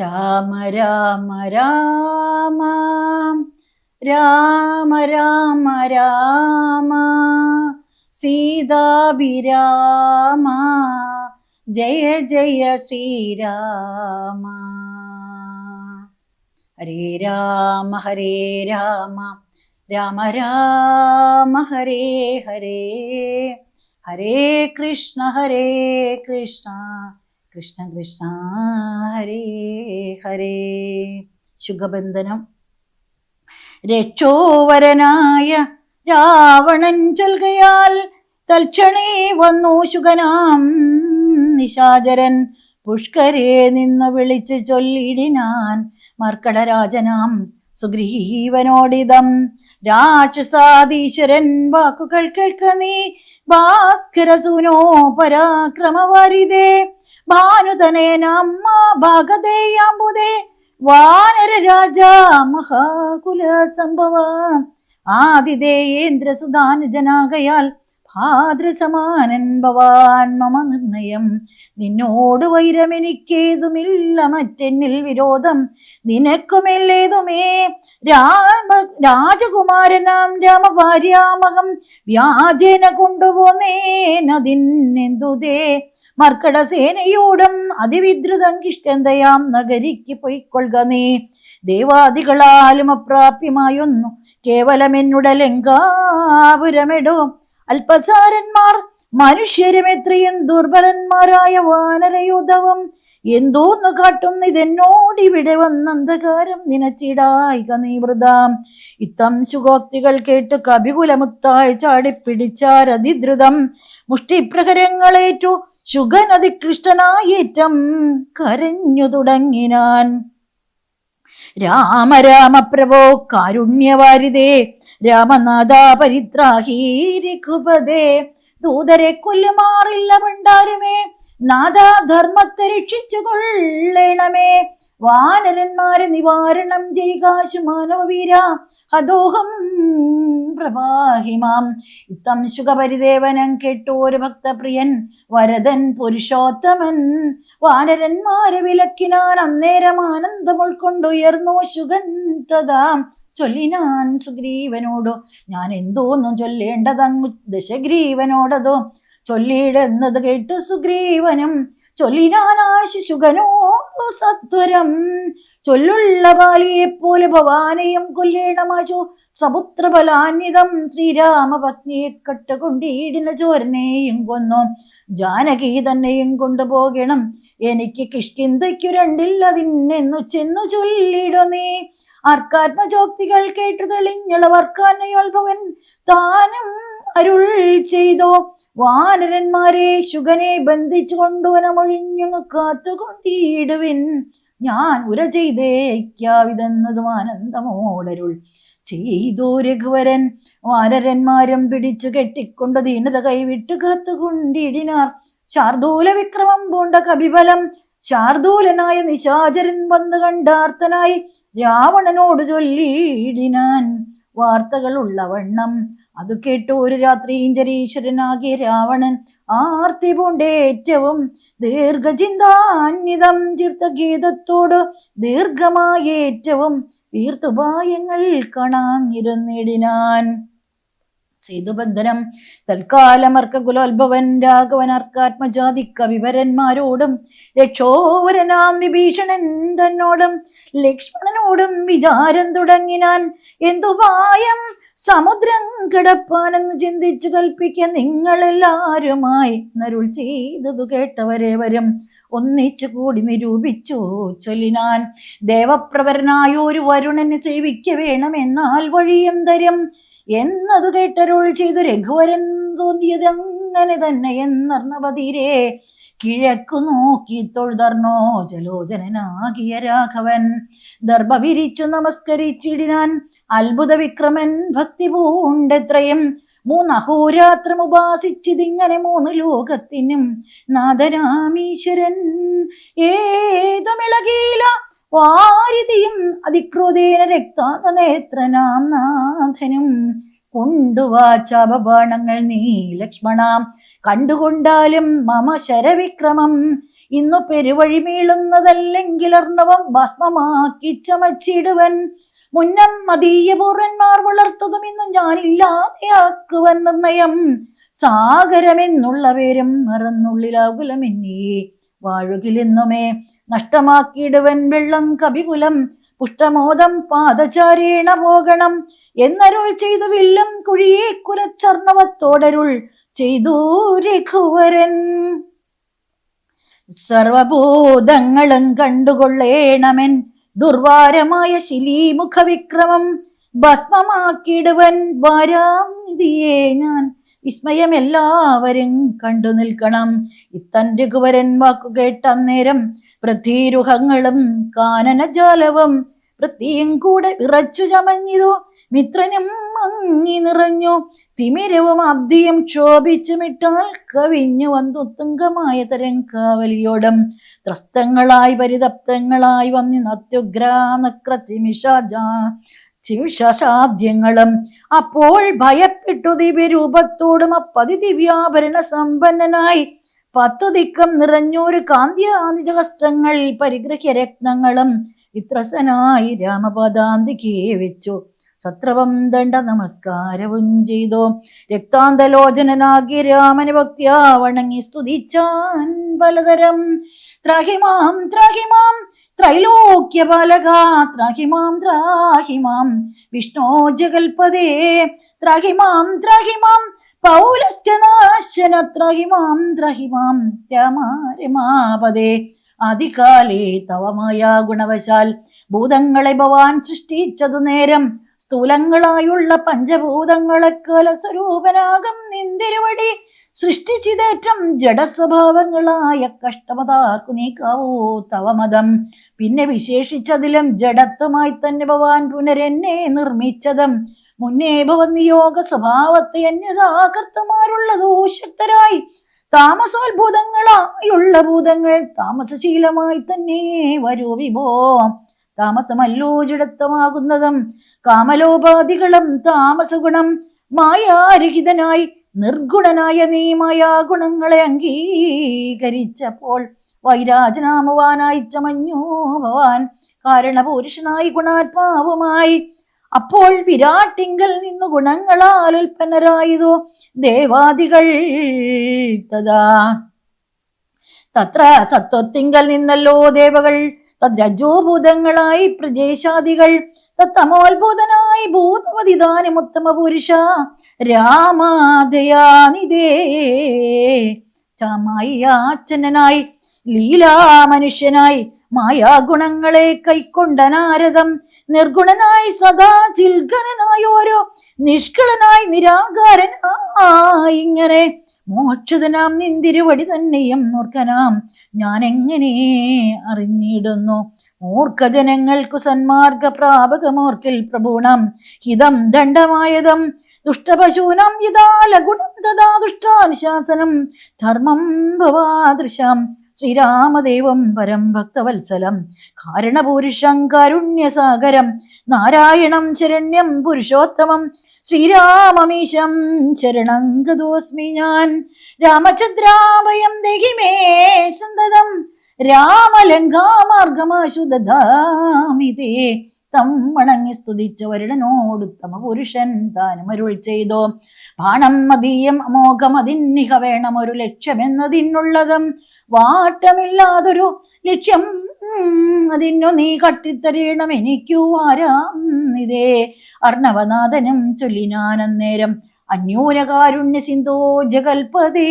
രാമ രാമ രാമ. രാമ രാമ രാമ. സീതാഭിരാമ ജയ ജയ ശ്രീരാമ. ഹരേ രാമ ഹരേ രാമ. രാമ രാമ ഹരേ ഹരേ. ഹരേ കൃഷ്ണ ഹരേ കൃഷ്ണ. കൃഷ്ണ കൃഷ്ണ ഹരേ ഹരേ. ശുഖബന്ധനം. രക്ഷോവരനായ രാവണൻ ചൊൽകയാൽ തൽക്ഷണേ വന്നു ശുഖനാം നിശാചരൻ. പുഷ്കരെ നിന്ന് വിളിച്ച് ചൊല്ലിടിനാൻ മർക്കടരാജനാം സുഗ്രീവനോടിതം. രാക്ഷസാധീശ്വരൻ വാക്കുകൾ കേൾക്ക നീ. ഭാസ്കരസൂനോ പരാക്രമവാരിതേ. ഭാനുതനേനമ്മ ഭാഗതേയാമ്പുതേ വാനര രാജ മഹാകുല സംഭവ. ആദിദേയേന്ദ്ര സുധാനുജനാകയാൽ ഭാദ്രസമാനൻ ഭവാൻ മമ നിർണയം. നിന്നോട് വൈരമെനിക്കേതുമില്ല മറ്റെന്നിൽ വിരോധം. നിനക്കുമില്ലേതുമേ രാമ രാജകുമാരനാം രാമഭാര്യാമകം വ്യാജേന കൊണ്ടുപോന്നേനതിന്നെന്തുതേ മർക്കട സേനയോടും അതിവിദ്രുതം കിഷ്കന്തയാം നഗരിക്ക് പൊയ്ക്കൊള്ളുക നീ. ദേവാദികളാലും അപ്രാപ്യമായൊന്നു. കേവലം എന്നുടെ ലങ്കാപുരമിടോ. അല്പസാരന്മാർ മനുഷ്യരും എത്രയും ദുർബലന്മാരായ വാനരയുധവും എന്തോന്നു കാട്ടും ഇതെന്നോട് ഇവിടെ വന്നന്ധകാരം നിനച്ചിടായിക നീവൃതാം ഇത്തം ശുഗോക്തികൾ കേട്ട് കപികുലമുത്തായി ചാടിപ്പിടിച്ചാരതിദ്രുതം മുഷ്ടിപ്രഹരങ്ങളേറ്റു ശുഗനതികൃഷ്ടനായേറ്റം കരഞ്ഞു തുടങ്ങിനാൻ. രാമ രാമ പ്രഭോ കാരുണ്യവാരിതേ രാമനാഥ പരിത്രാഹി രഘുപതേ ദൂതരെ കൊല്ലുമാറില്ല ഭണ്ഡാരമേ നാഥ ധർമ്മത്തെ രക്ഷിച്ചു കൊള്ളണമേ വാനരന്മാരെ നിവാരണം ചെയ്യുകാശു മാനവീര ഹദോഹം പ്രവാഹിമാം. ഇത്തം ശുഖപരിദേവനം കേട്ടോരു ഭക്തപ്രിയൻ. വരദൻ പുരുഷോത്തമൻ. വാനരന്മാരെ വിലക്കിനാൻ അന്നേരം ആനന്ദം ഉൾക്കൊണ്ടുയർന്നു ശുഗൻ ചൊല്ലിനാൻ സുഗ്രീവനോടു ഞാൻ എന്തോന്നും ചൊല്ലേണ്ടതങ്ങു ദശഗ്രീവനോടതോ. ചൊല്ലിയിടുന്നത് കേട്ടു സുഗ്രീവനും. ചൊല്ലിനാനാശു ശുഗനോ സത്വരം. ചൊല്ലുള്ള ബാലിയെപ്പോലെ ഭവാനെയും കൊല്ലേണമാശു സപുത്രബലാന്വിതം ശ്രീരാമ പത്നിയെ കട്ടുകൊണ്ടിടിന ചോരനെയും കൊന്നു. ജാനകി തന്നെയും കൊണ്ടുപോകണം എനിക്ക് കിഷ്കിന്തയ്ക്കു രണ്ടില്ലതിന്നെന്നു ചെന്നു ചൊല്ലിടോ നീ ആർക്കാത്മജോക്തികൾ കേട്ടു തെളിഞ്ഞളവർക്കാനയോത്ഭവൻ താനും അരുൾ ചെയ്തോ. വാനരന്മാരെ ശുഗനെ ബന്ധിച്ചു കൊണ്ടുവനമൊഴിഞ്ഞു കാത്തുകൊണ്ടിടുവിൻ. ഞാൻ ഉര ചെയ്തേക്കാവിതെന്നതും ആനന്ദമോടരുൾ ചെയ്തു രഘുവരൻ വാനരന്മാരും പിടിച്ചു കെട്ടിക്കൊണ്ട് ദീനത കൈവിട്ടു കാത്തുകൊണ്ടിടിനാർ. ശാർദൂല വിക്രമം പൂണ്ട കപിബലം ശാർദൂലനായ നിശാചരൻ വന്നു കണ്ടാർത്തനായി രാവണനോട് ചൊല്ലിയിടിനാൻ വാർത്തകളുള്ള ഉള്ളവണ്ണം അത് കേട്ടു ഒരു രാത്രി ഇഞ്ചരീശ്വരനാകിയ രാവണൻ ആർത്തി പൂണ്ടേറ്റവും ദീർഘചിന്താന്യതം ചിർത്തഗീതത്തോട് ദീർഘമായ ഏറ്റവും വീർത്തുപായങ്ങൾ സേതുബന്ധനം തൽക്കാലമർക്കുലോത്ഭവൻ രാഘവൻ അർക്കാത്മജാതി കവിവരന്മാരോടും രക്ഷോവരനാം വിഭീഷണൻ തന്നോടും ലക്ഷ്മണനോടും വിചാരം തുടങ്ങിനാൻ എന്തുപായം സമുദ്രം കിടപ്പാനെന്ന് ചിന്തിച്ചു കൽപ്പിക്ക നിങ്ങളെല്ലാരുമായി. നരുൾ ചെയ്തതു കേട്ടവരെ വരും. ഒന്നിച്ചു കൂടി നിരൂപിച്ചു ചൊല്ലിനാൻ. ദേവപ്രവരനായ ഒരു വരുണന് സേവിക്ക വേണമെന്നാൽ വഴിയും തരും. എന്നതു കേട്ടരുൾ ചെയ്തു രഘുവരൻ തോന്നിയത് അങ്ങനെ തന്നെ എന്നർണപതിരേ കിഴക്കു നോക്കി തൊഴുതർണോ ജലോചനനാകിയ രാഘവൻ. ദർഭ വിരിച്ചു നമസ്കരിച്ചിടിനാൻ അത്ഭുത വിക്രമൻ ഭക്തി പൂണ്ടെത്രയും. മൂന്നഹോരാത്രം ഉപാസിച്ചിതിങ്ങനെ മൂന്ന് ലോകത്തിനും നാഥരാമീശ്വരൻ ഏതുമിളകീല വാരിതിയും അതിക്രോധേന രക്താന്ത നേത്രനാം നാഥനും കൊണ്ടുവാചാപബാണങ്ങൾ നീ ലക്ഷ്മണാം. കണ്ടുകൊണ്ടാലും മമ ശരവിക്രമം. ഇന്നു പെരുവഴി മീളുന്നതല്ലെങ്കിൽ അർണവം ഭസ്മമാക്കി ചമച്ചിടുവൻ. മുന്നം മതീയ പൂർവന്മാർ വളർത്തതും ഇന്നും ഞാനില്ലാതെയാക്കുവൻ നിർണയം. സാഗരമെന്നുള്ള പേരും മറന്നുള്ളിലാകുലമെന്നേ വാഴുകിലെന്നുമേ നഷ്ടമാക്കിയിടുവൻ വെള്ളം കവികുലം പുഷ്ടമോദം പാദചാരേണ പോകണം. എന്നരുൾ ചെയ്തു വില്ലും കുഴിയെ കുലച്ചർണവത്തോടരുൾ ചെയ്തു രഘുവരൻ. സർവഭൂതങ്ങളും കണ്ടുകൊള്ളേണമെൻ. ദുർവാരമായ ശിലീമുഖവിക്രമം ഭസ്മമാക്കിയിടുവൻ വാരാനിധിയെ ഞാൻ. വിസ്മയം എല്ലാവരും കണ്ടു നിൽക്കണം. ഇത്തൻ രഘുവരൻ വാക്കു കേട്ട നേരം പൃഥ്വീരുഹങ്ങളും കാനനജാലവും വൃത്തിയും കൂടെ വിറച്ചു ചമഞ്ഞിതു. മിത്രനും മങ്ങി നിറഞ്ഞു. തിമിരവും അബ്ദിയും ക്ഷോഭിച്ചുമിട്ടാൽ കവിഞ്ഞു വന്നു തുങ്കമായ തരം കാവലിയോടം. ത്രസ്തങ്ങളായി പരിതപ്തങ്ങളായി വന്നി നത്യുഗ്രാനക്ര ചിമിഷാജാ ചിമിഷാദ്യങ്ങളും അപ്പോൾ ഭയപ്പെട്ടു ദിവ്യരൂപത്തോടും അപ്പതി ദിവ്യാഭരണ സമ്പന്നനായി. പത്തു ദിക്കം നിറഞ്ഞൊരു കാന്ത്യാനിജഹസ്തങ്ങളിൽ പരിഗ്രഹ്യ രത്നങ്ങളും ഇത്രസനായി രാമപദാന്തികെ വെച്ചു. സത്രവം ദണ്ഡ നമസ്കാരവും ചെയ്തു. രക്താന്തലോചനനാകി രാമന് ഭക്തിയാ വണങ്ങി സ്തുതിച്ചാൻ പലതരം. ത്രാഹിമാം ത്രാഹിമാം ത്രൈലോക്യപാലക ത്രാഹിമാം. ത്രാഹിമാം വിഷ്ണോ ജഗൽപദേ ത്രാഹിമാം പൗലസ്ത്യനാശന ത്രഹിമാം. ത്രഹിമാം രമാരമാപദേ ആദികാലേ തവമായ ഗുണവശാൽ ഭൂതങ്ങളെ ഭവാൻ സൃഷ്ടിച്ചതു നേരം സ്ഥൂലങ്ങളായുള്ള പഞ്ചഭൂതങ്ങളെ കലസ്വരൂപനാകം നിന്തിരുവടി സൃഷ്ടിച്ചിതേറ്റം ജഡസ്വഭാവങ്ങളായ കഷ്ടമതാർക്കു നീക്കാവോ തവമതം. പിന്നെ വിശേഷിച്ചതിലും ജഡത്വമായി തന്നെ ഭവാൻ പുനരെന്നെ നിർമ്മിച്ചതും. മുന്നേ ഭവൻ നിയോഗ സ്വഭാവത്തെ അന്യതാകർത്തമാരുള്ളതോ ശക്തരായി താമസോത്ഭൂതങ്ങളായുള്ള ഭൂതങ്ങൾ താമസശീലമായി തന്നെ വരൂ വിഭോ. താമസമല്ലോ ജഡത്വമാകുന്നതും. കാമലോപാധികളും താമസഗുണം മായാരഹിതനായി നിർഗുണനായ നീ മായാ ഗുണങ്ങളെ അംഗീകരിച്ചപ്പോൾ വൈരാജനാമുവാനായി ചമഞ്ഞു ഭവാൻ കാരണപുരുഷനായി ഗുണാത്മാവുമായി. അപ്പോൾ വിരാട്ടിങ്കൽ നിന്നു ഗുണങ്ങളാൽ ഉൽപ്പന്നരായതോ ദേവാദികൾ തഥാ. തത്ര സത്വത്തിങ്കൽ നിന്നല്ലോ ദേവകൾ തദ്രജോഭൂതങ്ങളായി പ്രദേശാദികൾ തത്തമോത്ഭൂതനായി ഭൂതവതിദാനം ഉത്തമ പുരുഷ രാമാദയാനിതേ. ലീലാ മനുഷ്യനായി മായാഗുണങ്ങളെ കൈക്കൊണ്ട നാരദം നിർഗുണനായി സദാ ചിൽഗനായി ഓരോ നിഷ്കളനായി നിരാകാരനായി ഇങ്ങനെ മോക്ഷതനാം നിന്തിരുവടി തന്നെയും മൂർഖനാം ഞാൻ എങ്ങനെ അറിഞ്ഞിടുന്നു? മൂർഖ ജനങ്ങൾക്കു സന്മാർഗ പ്രാപകമോർക്കിൽ പ്രഭൂണം. ഹിതം ദണ്ഡമായതം ദുഷ്ടപശൂനം യഥാ ഗുണം തഥാ ദുഷ്ടാനുശാസനം. ധർമ്മം ഭവാദൃശം. ശ്രീരാമദേവം പരം ഭക്തവത്സലം. കാരണപുരുഷം കാരുണ്യസാഗരം. നാരായണം ശരണ്യം പുരുഷോത്തമം. ശ്രീരാമമീശം ശരണം ഗതോസ്മി ഞാൻ. രാമചന്ദ്രാഭയം ദഹിമേശം മേ സന്തതം തം വണങ്ങി സ്തുതിച്ച വരുടനോടുത്തമ പുരുഷൻ താനും അരുൾ ചെയ്തോ. ബാണം മതീയം അമോഘം അതിന്നിഹ വേണം ഒരു ലക്ഷ്യമെന്നതിനുള്ളതും വാട്ടമില്ലാതൊരു ലക്ഷ്യം അതിനു നീ കട്ടിത്തരീണം എനിക്കു ആരാം ഇതേ. അർണവനാഥനും ചൊല്ലിനാനന്നേരം അന്യൂനകാരുണ്യ സിന്ധോ ജഗൽപദേ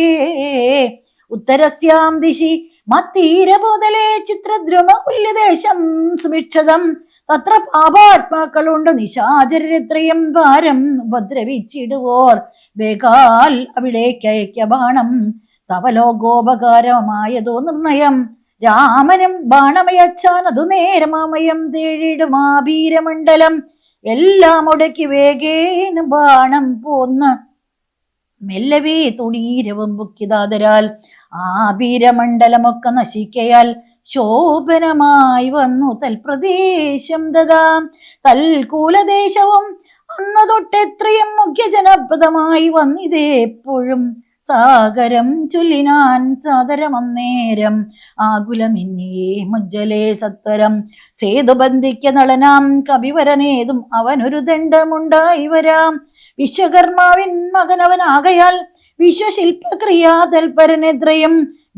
ഉത്തരസ്യാം ദിശി മത്തീരബോധലേ ചിത്രദ്രുമ ഉല്യദേശം സുഭിക്ഷതം തത്ര പാപാത്മാക്കളുണ്ട് നിശാചരിത്രയം ഭാരം ഉപദ്രവിച്ചിടുവോർ. വേഗാൽ അവിടേക്ക് അയക്ക ബാണം. തവലോകോപകാരമായതോ നിർണയം. രാമനും ബാണമയച്ചാൻ അതു നേരമാമയം തേഴിടുമാഭീരമണ്ഡലം എല്ലാം ഒടക്കി വേഗേന ബാണം പോന്ന്. മെല്ലവേ തുണീരവും ബുക്കിതാതരാൽ ആഭീരമണ്ഡലമൊക്കെ നശിക്കയാൽ ശോഭനമായി വന്നു തൽപ്രദേശം ദതാം തൽകൂലദേശവും അന്ന് തൊട്ടെത്രയും മുഖ്യ ജനപ്രദമായി വന്നിതേപ്പോഴും. സാഗരം ചൊല്ലിനാൻ സാദരമന്നേരം. ആകുലമിന്നേ മുജ്ജലേ സത്വരം. സേതുബന്ധിക്ക നളനാം കവിവരനേതും അവനൊരു ദണ്ഡമുണ്ടായി വരാം. വിശ്വകർമാവിൻ മകനവനാകയാൽ വിശ്വശില്പക്രിയാ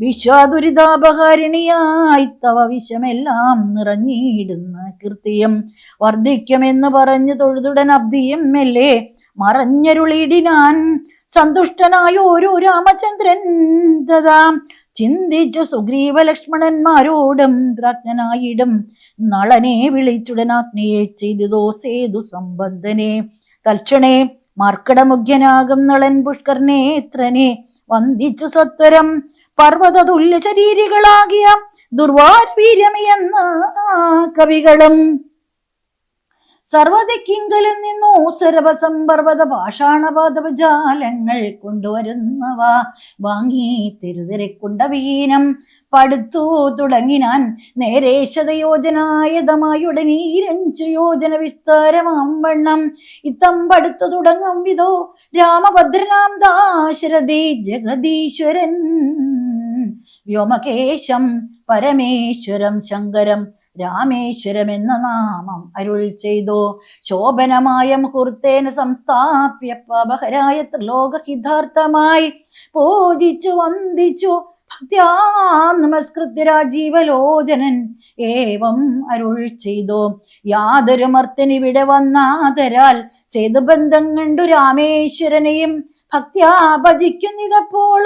തൽപരനെത്രയും തവ വിഷമെല്ലാം നിറഞ്ഞിടുന്ന കൃത്യം വർദ്ധിക്കുമെന്ന് പറഞ്ഞു തൊഴുതുടൻ അബ്ദിയും മെല്ലെ മറഞ്ഞരുളിടിനാൻ സന്തുഷ്ടനായ ഓരോ രാമചന്ദ്രൻ തഥാ. ചിന്തിച്ചു സുഗ്രീവ ലക്ഷ്മണന്മാരോടും പ്രാജ്ഞനായിടും. നളനെ വിളിച്ചുടനാജ്ഞയെ ചെയ്തതോ സേതു സംബന്ധനെ. തൽക്ഷണേ മാർക്കടമുഖ്യനാകും നളൻ പുഷ്കർനേത്രനെ. വന്ദിച്ചു സത്വരം പർവത തുല്യ ശരീരികളാകിയ ദുർവാരവീര്യമെന്ന കവികളും സർവതക്കിങ്കലിൽ നിന്നു പർവത പാഷാണപാദപജാലങ്ങൾ കൊണ്ടുവരുന്നവ. വാങ്ങി തിരുതിരക്കുണ്ട വീനം പടുത്തു തുടങ്ങിനാൻ നേരെ ശതയോജനായതമായുടനീരഞ്ചു യോജന വിസ്താരമാം വണ്ണം. ഇത്തം പടുത്തു തുടങ്ങും വിധോ രാമഭദ്രനാം ദാശരഥി ജഗദീശ്വരൻ. വ്യോമകേശം പരമേശ്വരം ശങ്കരം രാമേശ്വരം എന്ന നാമം അരുൾ ചെയ്തു. ശോഭനമായ മുഹൂർത്തേന സംസ്ഥാപ്യ പാപഹരായ ത്രിലോകഹിതാർത്ഥമായി പൂജിച്ചു വന്ദിച്ചു നമസ്കൃത്യ രാജീവലോചനൻ ഏവം അരുൾ ചെയ്തു. യാതൊരു മർത്തനിവിടെ വന്നാതരാൽ സേതുബന്ധം കണ്ടു രാമേശ്വരനെയും ഭക്ത്യാ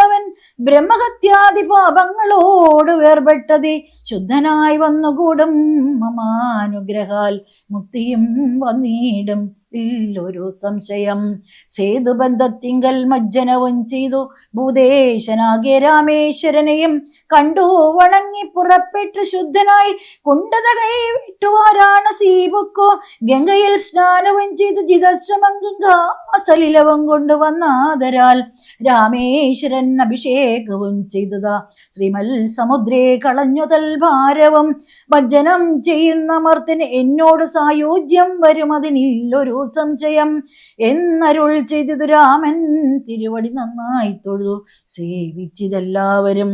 അവൻ ബ്രഹ്മഹത്യാദി പാപങ്ങളോട് വേർപെട്ടതി ശുദ്ധനായി വന്നുകൂടും. മമാനുഗ്രഹാൽ മുക്തിയും വന്നിടും. ഇല്ലൊരു സംശയം. സേതുബന്ധത്തിങ്കൽ മജ്ജനവും ചെയ്തു ഭൂതേശനാകിയ രാമേശ്വരനെയും കണ്ടു വണങ്ങി പുറപ്പെട്ടു ശുദ്ധനായി കുണ്ടത കൈ വിട്ടു വാരാണസി പൊക്കോ. ഗംഗയിൽ സ്നാനവും ചെയ്ത് ജിതശ്രമം ഗംഗാസലിലവും കൊണ്ടുവന്നാദരാൽ രാമേശ്വരൻ അഭിഷേകവും ചെയ്തതാ. ശ്രീമൽ സമുദ്രേ കളഞ്ഞു ഭാരവും ഭജനം ചെയ്യുന്ന മർത്തിന് എന്നോട് സായോജ്യം വരും അതിനില്ലൊരു സംശയം. എന്നരുൾ ചെയ്തതു രാമൻ തിരുവടി നന്നായി തൊഴുതു. സേവിച്ചിതെല്ലാവരും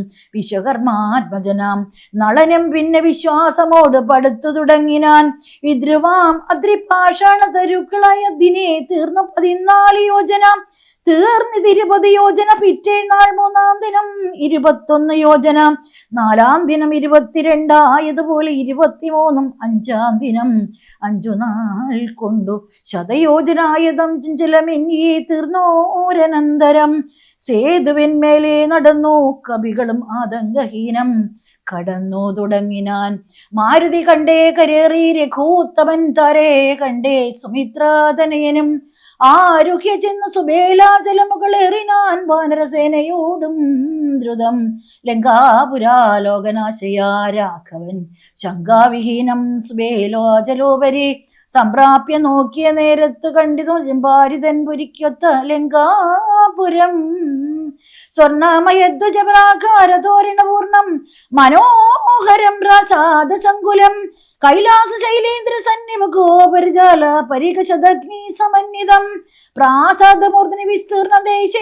വിശ്വകർമാത്മജനാം നളനും പിന്നെ വിശ്വാസമോട് പടുത്തു തുടങ്ങിനാൻ. വിദ്രുവാം അദ്രിപാഷാണ തരുക്കളായ ദിനേ തീർന്നു പതിനാല് യോജന. തീർന്നിത് ഇരുപത് യോജന. പിറ്റേന്നാൾ മൂന്നാം ദിനം ഇരുപത്തൊന്ന് യോജന. നാലാം ദിനം ഇരുപത്തിരണ്ടായതുപോലെ ഇരുപത്തിമൂന്നും അഞ്ചാം ദിനം അഞ്ചു നാൾ കൊണ്ടു. ശതയോജനായതം ചിഞ്ചലമെന്നിയെ തീർന്നോരനന്തരം. സേതുവിന്മേലെ നടന്നു. കവികളും ആതങ്കഹീനം കടന്നു തുടങ്ങിനാൻ. മാരുതി കണ്ടേ കരേറി രഘൂത്തമൻ തരേ കണ്ടേ സുമിത്രാതനയനും ആരുഹ്യ ചെന്നു സുബേലാചലമുകളേറിനാൻ വാനരസേനയോടും ദ്രുതം. ലങ്കാപുരാലോകനാശയാ രാഘവൻ. ശങ്കാവിഹീനം സുബേലോചലോപരി സംപ്രാപ്യ നോക്കിയ നേരത്ത് കണ്ടിതു ഭാരിതൻ പുരിക്കൊത്ത ലങ്കാപുരം. സ്വർണമയദ്വജപ്രാകാരതോരണപൂർണം മനോഹരം പ്രസാദ സങ്കുലം കൈലാസ ശൈലേന്ദ്ര സന്നിമ ഗോപരിജാല പരികശദഗ്നി സമന്വിതം. പ്രാസാദമൂർധനി വിസ്തീർണ ദേശേ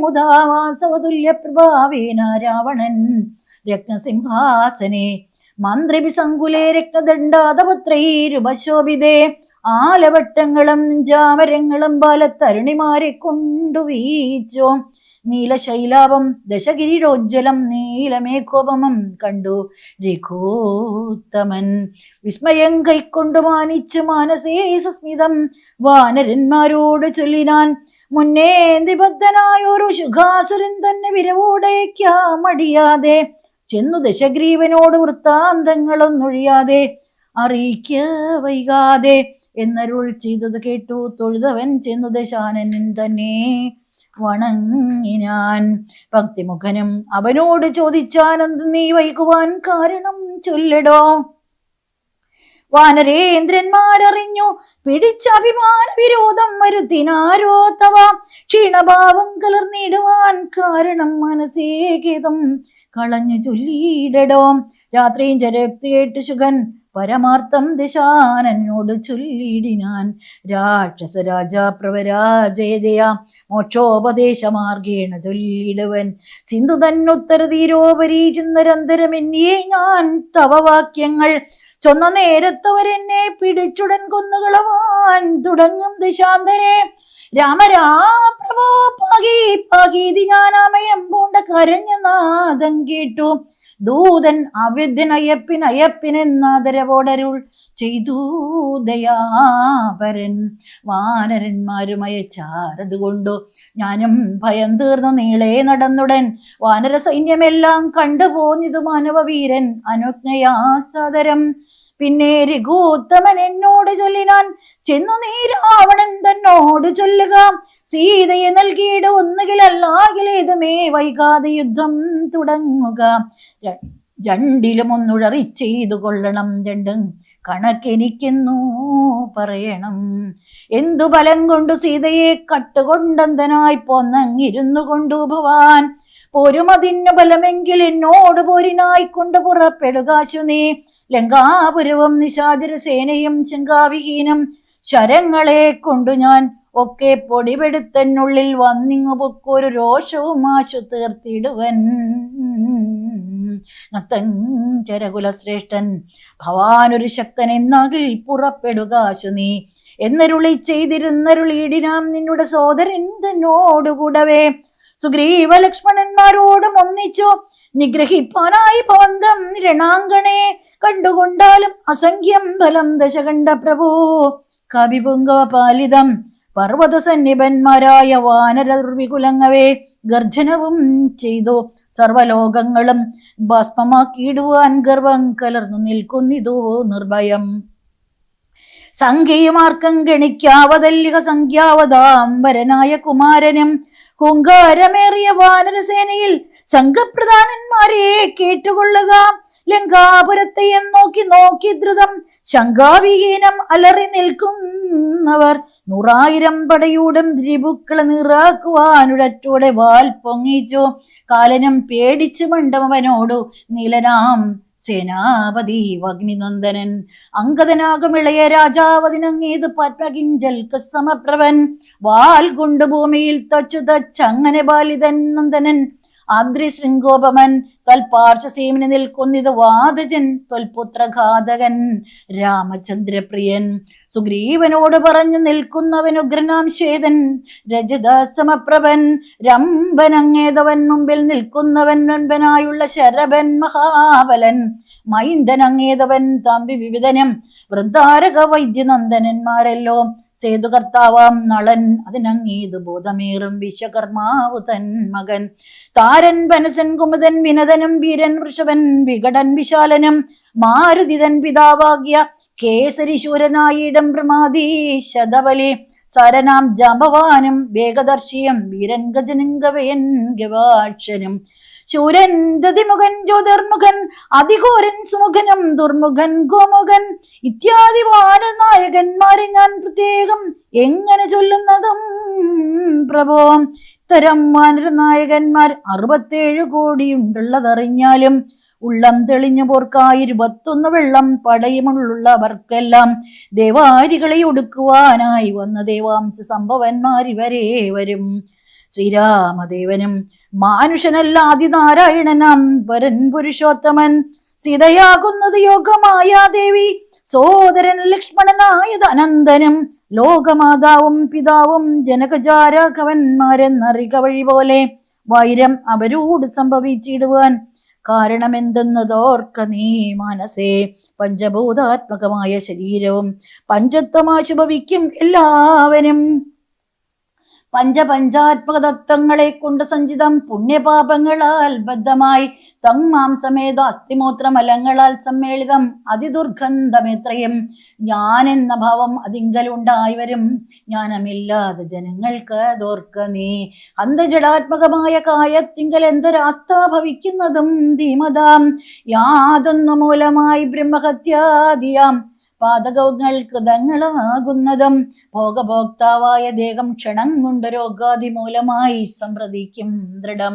മുദാവാസവതുല്യ പ്രഭാവേന രാവണൻ. രത്നസിംഹാസനെ മന്ത്രിഭിസങ്കുലേ രക്തദണ്ഡാതപത്രൈരുപശോഭിതേ ആലവട്ടങ്ങളും ജാമരങ്ങളും ബാലത്തരുണിമാരെ കൊണ്ടു വീച്ചു നീലശൈലാപം ദശഗിരിരോജ്വലം നീലമേകോപമം കണ്ടു രഘൂത്തമൻ. വിസ്മയം കൈക്കൊണ്ടു മാനിച്ചു മാനസേ സസ്മിതം. വാനരന്മാരോട് ചൊല്ലിനാൻ മുന്നേ നിബദ്ധനായൊരു ശുഖാസുരൻ തന്നെ വിരവോടേക്കാമടിയാതെ ചെന്നു ദശഗ്രീവനോട് വൃത്താന്തങ്ങളൊന്നൊഴിയാതെ അറിയിക്ക വൈകാതെ എന്നരുൾ ചെയ്തത് കേട്ടു തൊഴുതവൻ ചെന്നു ദശാനനൻ തന്നെ. വണങ്ങിനാൻ. ഭക്തിമുഖനും അവനോട് ചോദിച്ചാനന്ത് നീ വൈകുവാൻ കാരണം ചൊല്ലടോ? വാനരേന്ദ്രന്മാരറിഞ്ഞു പിടിച്ച അഭിമാന വിരോധം വരുത്തിനാരോ തവ? ക്ഷീണഭാവം കലർന്നിടുവാൻ കാരണം മനസ്സേകേതം കളഞ്ഞു ചൊല്ലിയിടടോ? രാത്രിയും ചരക്തി കേട്ട് ശുഖൻ പരമാർത്ഥം ദിശാനോട് ചൊല്ലിടിനാൻ രാക്ഷസ രാജാ പ്രവരാജയതയ മോക്ഷോപദേശമാർഗേണ ചൊല്ലിടുവൻ സിന്ധു തന്നുത്തര തീരോപരി ചിന്നരന്തരമെന്നിയെ ഞാൻ തവവാക്യങ്ങൾ ചൊന്ന നേരത്തവരെന്നെ പിടിച്ചുടൻ കൊന്നുകളവാൻ തുടങ്ങും ദിശാന്തരെ. രാമരാപ്രഭാ പാകി പാകീതി ഞാനാമയം പൂണ്ട കരഞ്ഞ നാദം കേട്ടു. ദൂതൻ അവിദ്യൻ അയ്യപ്പിൻ അയ്യപ്പിനെന്നാദരവോടരുൾ ചെയ്തു ദയാപരൻ വാനരന്മാരും ചാരതുകൊണ്ടു ഞാനും ഭയം തീർന്നു നീളെ നടന്നുടൻ വാനര സൈന്യമെല്ലാം കണ്ടുപോന്നിതു മാനവവീരൻ അനുജ്ഞയാ സാദരം പിന്നെ രഘുത്തമൻ എന്നോട് ചൊല്ലിനാൻ ചെന്നു നീ രാവണൻ തന്നോട് ചൊല്ലുക. സീതയെ നൽകിയിട ഒന്നുകിൽ അല്ലാകിലേതുമേ വൈകാതെ യുദ്ധം തുടങ്ങുക. രണ്ടിലും ഒന്നുഴറി ചെയ്തു കൊള്ളണം രണ്ടും. കണക്കെനിക്കെന്നു പറയണം. എന്തു ബലം കൊണ്ടു സീതയെ കട്ടുകൊണ്ടന്തനായി പോന്നങ്ങിരുന്നു കൊണ്ടു ഭവാൻ? പോരുമതിന്നു ബലമെങ്കിൽ എന്നോട് പോരിനായി കൊണ്ട് പുറപ്പെടുകാശു നീ ലങ്കാപുരവും നിശാചര സേനയും ശങ്കാവിഹീനം ശരങ്ങളെ കൊണ്ടു ഞാൻ ഒക്കെ പൊടിപെടുത്തനുള്ളിൽ വന്നിങ്ങു പൊക്കൊരു രോഷവും ആശു തീർത്തിടുവൻ നത്തഞ്ചരകുലശ്രേഷ്ഠൻ ഭവാനൊരു ശക്തൻ എന്നകിൽ പുറപ്പെടുക ആശു നീ. എന്നരുളി ചെയ്തിരുന്നരുളിയിടിനാം നിന്നുടെ സോദരൻ തന്നോടുകൂടവേ. സുഗ്രീവ ലക്ഷ്മണന്മാരോടും ഒന്നിച്ചു നിഗ്രഹിപ്പാനായി പവന്തം രണാങ്കണേ. കണ്ടുകൊണ്ടാലും അസംഖ്യം ഫലം ദശകണ്ഠ പ്രഭു. കവിപുങ്കവ പാലിതം പർവത സന്നിപന്മാരായ വാനരവികുലങ്ങവേ ഗർജനവും ചെയ്തു. സർവലോകങ്ങളും ഭസ്മമാക്കിയിടുവാൻ ഗർവം കലർന്നു നിൽക്കുന്നിതോ നിർഭയം. സംഖ്യയുമാർക്കം ഗണിക്കാവതല്ലിക സംഖ്യാവതാംബരനായ കുമാരനും ഹുങ്കാരമേറിയ വാനരസേനയിൽ സംഘപ്രധാനന്മാരെ കേട്ടുകൊള്ളുക. ലങ്കാപുരത്തെയും നോക്കി നോക്കി ദ്രുതം ശങ്കാവിഹീനം അലറി നിൽക്കുന്നവർ നൂറായിരം പടയൂടം ദ്രിപുക്കളെ നിറാക്കുവാനുടറ്റോടെ വാൽ പൊങ്ങിച്ചു. കാലനും പേടിച്ചു മണ്ടവനോടു നീലനാം സേനാപതി അഗ്നിനന്ദനൻ അങ്കതനാകമിളയ രാജാവതിനങ്ങേത് പത്മകിഞ്ചൽക്ക് സമപ്രവൻ വാൽ കൊണ്ട് ഭൂമിയിൽ തച്ചു തച്ചങ്ങനെ ബാലിതൻ നന്ദനൻ. ആദ്രി ശൃംഗോപമൻ തൽപാർശ്വസീമിന് നിൽക്കുന്നിത് വാദജൻ തൊൽപുത്രഘാതകൻ രാമചന്ദ്രപ്രിയൻ. സുഗ്രീവനോട് പറഞ്ഞു നിൽക്കുന്നവൻ ഉഗ്രനാം ശ്വേതൻ രജത സമപ്രഭൻ രംഭനങ്ങേതവൻ മുമ്പിൽ നിൽക്കുന്നവൻ വൻപനായുള്ള ശരഭൻ മഹാബലൻ മൈന്ദനങ്ങേതവൻ തമ്പി വിവിധനം വൃദ്ധാരക വൈദ്യനന്ദനന്മാരല്ലോ സേതുകർത്താവാം നളൻ അതിനങ്ങീത് ബോധമേറും വിശ്വകർമാവു തൻ മകൻ. താരൻ പനസൻ കുമുദൻ വിനതനും വീരൻ വൃഷഭൻ വികടൻ വിശാലനും മാരുതിതൻ പിതാവാകിയ കേസരിശൂരനായിടം പ്രമാദി ശതബലി. സരനാം ജാമ്പവാനും വേഗദർശിയം വീരൻ ഗജനും ഗവയൻ ഗവാക്ഷനും. ശൂരൻ ദതിമുഖൻ ജ്യോതിർമുഖൻ അതിഘോരൻ സുമുഖനും ദുർമുഖൻ ഗോമുഖൻ. ഇത്യാദി വാനനായകന്മാരെ ഞാൻ പ്രത്യേകം എങ്ങനെ ചൊല്ലുന്നതും പ്രഭോ? ഇത്തരം വാനരനായകന്മാർ അറുപത്തേഴ് കോടിയുണ്ടുള്ളതറിഞ്ഞാലും ഉള്ളം തെളിഞ്ഞു പോർക്കായി ഇരുപത്തൊന്ന് വെള്ളം പടയുമുള്ളവർക്കെല്ലാം ദേവാരികളെ ഒടുക്കുവാനായി വന്ന ദേവാംശ സംഭവന്മാരിവരേ വരും. ശ്രീരാമദേവനും മാനുഷനല്ലാതി ആദിനാരായണനാം വരൻ പുരുഷോത്തമൻ. സീതയാകുന്നത് യോഗമായ ദേവി സോദരൻ ലക്ഷ്മണനായത് അനന്തനും ലോകമാതാവും പിതാവും ജനകജാരാഘവന്മാരെന്നറിക വഴി പോലെ വൈരം അവരോട് സംഭവിച്ചിടുവാൻ കാരണമെന്തെന്നതോർക്ക നീ മനസ്സേ. പഞ്ചഭൂതാത്മകമായ ശരീരവും പഞ്ചത്വമാശുഭവിക്കും എല്ലാവരും പഞ്ചപഞ്ചാത്മക തത്വങ്ങളെ കൊണ്ട് സഞ്ചിതം പുണ്യപാപങ്ങളാൽ ബദ്ധമായി. തങ്മാംസമേത അസ്ഥിമൂത്രമലങ്ങളാൽ സമ്മേളിതം അതിദുർഗന്ധമെത്രയും. ഞാൻ എന്ന ഭാവം അതിങ്കലുണ്ടായി വരും. ജ്ഞാനമില്ലാതെ ജനങ്ങൾക്ക് ദോർക്ക നീ. അന്തജടാത്മകമായ കായത്തിങ്കൽ എന്തൊരാസ്ഥ ഭവിക്കുന്നതും ധീമതാം. യാതൊന്നു മൂലമായി ബ്രഹ്മഹത്യാദിയാം. പാതകങ്ങൾ കൃതങ്ങളാകുന്നതും ഭോഗഭോക്താവായ ദേഹം ക്ഷണം കൊണ്ട് രോഗാതി മൂലമായി സംപ്രതിക്കും ദൃഢം.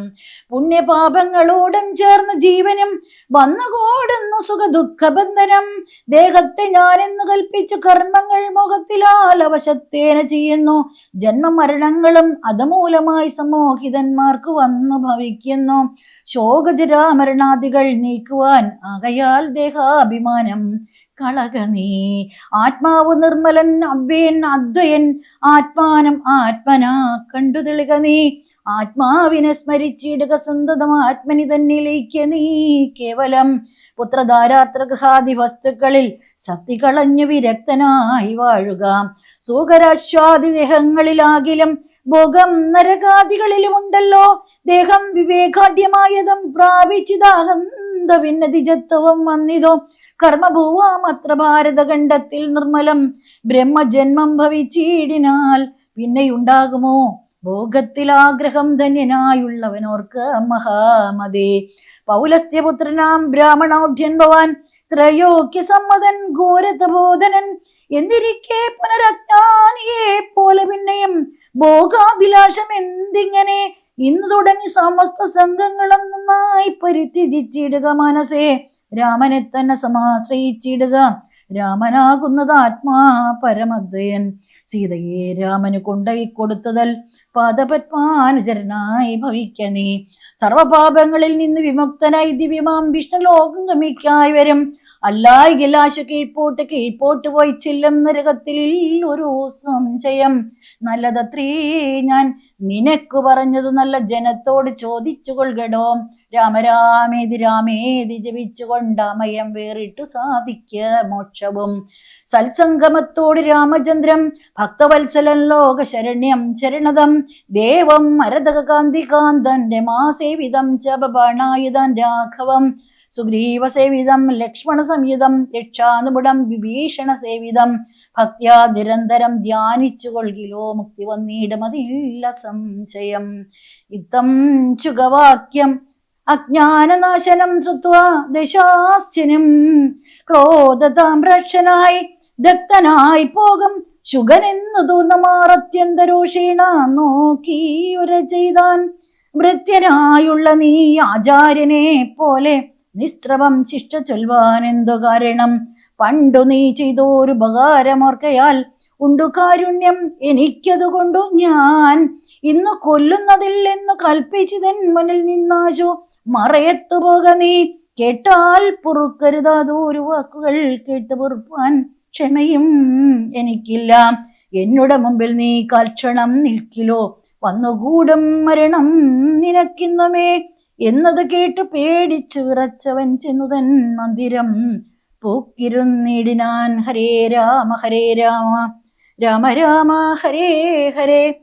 പുണ്യപാപങ്ങളോടും ചേർന്ന് ജീവനും വന്നുകൂടുന്നു സുഖ ദുഃഖബന്ധനം ദേഹത്തെ ഞാനെന്ന് കൽപ്പിച്ച കർമ്മങ്ങൾ മുഖത്തിലാൽ അവശത്തേന ചെയ്യുന്നു. ജന്മമരണങ്ങളും അതുമൂലമായി സമോഹിതന്മാർക്ക് വന്നു ഭവിക്കുന്നു. ശോകജരാമരണാദികൾ നീക്കുവാൻ ആകയാൽ ദേഹാഭിമാനം കളക നീ. ആത്മാവ് നിർമ്മലൻ അവ്യൻ അദ്വയൻ ആത്മാനം ആത്മനാ കണ്ടു തെളിക നീ. ആത്മാവിനെ സ്മരിച്ചിടുക സന്തതം ആത്മനി തന്നിലേക്ക് നീ. കേവലം പുത്രധാരാത്ര ഗൃഹാദി വസ്തുക്കളിൽ സത്തി കളഞ്ഞു വിരക്തനായി വാഴുക. സുഖരാശ്വാദി ദേഹങ്ങളിലാകിലും ഭോഗം നരകാദികളിലുമുണ്ടല്ലോ. ദേഹം വിവേകാഢ്യമായതും പ്രാപിച്ചിതാഹന്ത ഭിന്നതിജത്വം വന്നിതോ. കർമ്മഭൂവാമത്ര ഭാരതഖണ്ഡത്തിൽ നിർമ്മലം. ബ്രഹ്മജന്മം ഭവിച്ചീടിനാൽ പിന്നെയുണ്ടാകുമോ? ഭോഗത്തിൽ ആഗ്രഹം ധന്യനായുള്ളവനോർക്ക് മഹാമതേ. പൗലസ്ത്യപുത്രനാം ബ്രാഹ്മണോഢ്യൻ ഭവാൻ ത്രയോക്യ സമ്മതൻ ഘോരതബോധനൻ എന്തിരിക്കെ പുനരജ്ഞാനിയെ പോലെ പിന്നെയും ഭോഗാഭിലാഷം എന്തിങ്ങനെ? ഇന്ന് തുടങ്ങി സമസ്ത സംഘങ്ങളും നന്നായി പരിത്യജിച്ചിടുക മനസ്സേ. രാമനെ തന്നെ സമാശ്രയിച്ചിടുക. രാമനാകുന്നത് ആത്മാ പരമദ്വയൻ. സീതയെ രാമന് കൊണ്ടയി കൊടുത്തതൽ പാദപത്മാനുചരനായി ഭവിക്ക നീ. സർവപാപങ്ങളിൽ നിന്ന് വിമുക്തനായി ദിവ്യമാം വിഷ്ണു ലോകം ഗമിക്കായി വരും. അല്ലായെങ്കിൽ ആശ കീഴ്പോട്ട് കീഴ്പോട്ട് പോയി ചെല്ലും നരകത്തിൽ ഒരു സംശയം. നല്ലതത്രേ ഞാൻ നിനക്ക് പറഞ്ഞത് നല്ല ജനത്തോട് ചോദിച്ചു കൊள்കടോ രാമരാമേതി രാമേതി ജപിച്ചുകൊണ്ടമയം വേറിട്ടു സാധിക്ക മോക്ഷവും. സത്സംഗമത്തോട് രാമചന്ദ്രം ഭക്തവത്സലൻ ലോക ശരണ്യം ശരണതം. ദേവം മരതകാന്തി കാന്തന്റെ മാസേവിതം ചപബാണായുധം രാഘവം. സുഗ്രീവ സേവിതം ലക്ഷ്മണ സംയുതം രക്ഷാനുപുടം വിഭീഷണ സേവിതം ഭക്ത്യാ നിരന്തരം ധ്യാനിച്ചു കൊള്ളിലോ മുക്തി വന്നിടുമതില്ല സംശയം. ഇത്തം ചുഗവാക്യം അജ്ഞാനനാശനം ശ്രുത്വാ ദശാസ്യനും. ക്രോധതാമ്രക്ഷനായി ദക്തനായി പോകും. ശുഗനെന്നു തോന്നമാറത്യന്തരോഷീണ നോക്കി ഉര ചെയ്താൻ. വൃത്യനായുള്ള നീ ആചാര്യനെ പോലെ നിസ്ത്രവം ശിഷ്ട ചൊൽവാൻ എന്തു കാരണം? പണ്ടു നീ ചെയ്തോരു ഉപകാരമോർക്കയാൽ ഉണ്ടു കാരുണ്യം എനിക്കതുകൊണ്ടു ഞാൻ. ഇന്ന് കൊല്ലുന്നതില്ലെന്നു കൽപ്പിച്ചതൻ മുന്നിൽ നിന്നാശു. മറയത്തു പോക നീ. കേട്ടാൽ പൊറുക്കരുതാതൊരു വാക്കുകൾ കേട്ട് പൊറുപ്പാൻ ക്ഷമയും എനിക്കില്ല. എന്നുടെ മുമ്പിൽ നീ കാൽക്ഷണം നിൽക്കിലോ? വന്നുകൂടും മരണം നിനക്കിന്നുമേ. എന്നത് കേട്ട് പേടിച്ചു വിറച്ചവൻ ചെന്നുതൻ മന്ദിരം. പൂക്കിരുന്നിടിനാൻ ഹരേ രാമ ഹരേ രാമ. രാമ രാമ ഹരേ ഹരേ.